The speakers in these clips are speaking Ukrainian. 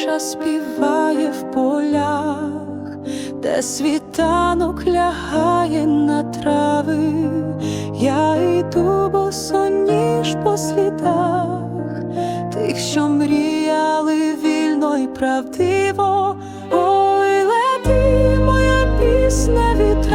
пташа співає в полях, де світанок лягає на трави, я йду босоніж по слідах тих, що мріяли вільно і правдиво. Ой, лети, моя пісня вітрами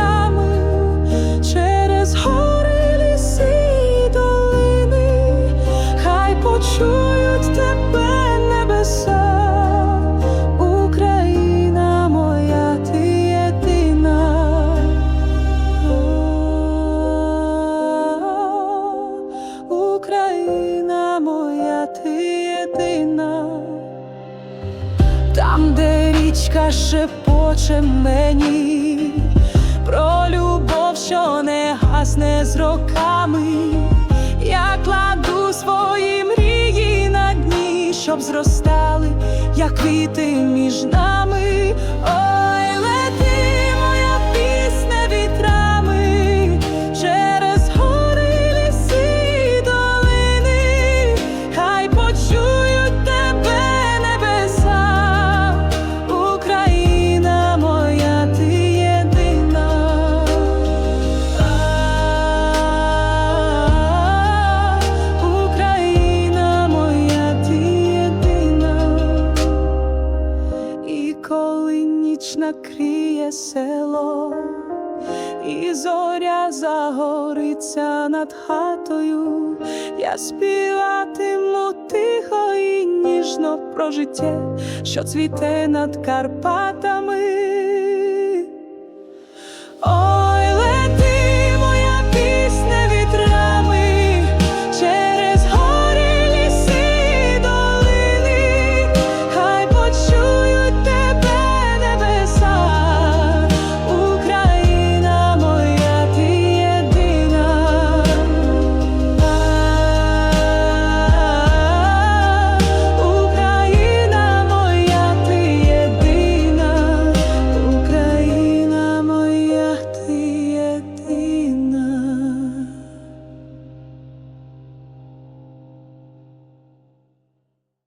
Україна моя, ти єдина. Там, де річка шепоче мені про любов, що не гасне з роками, я кладу свої мрії на дні, щоб зростали, як квіти між нами. Ніч накриє село, і зоря загориться над хатою, я співатиму тихо і ніжно про життя, що цвіте над Карпатами.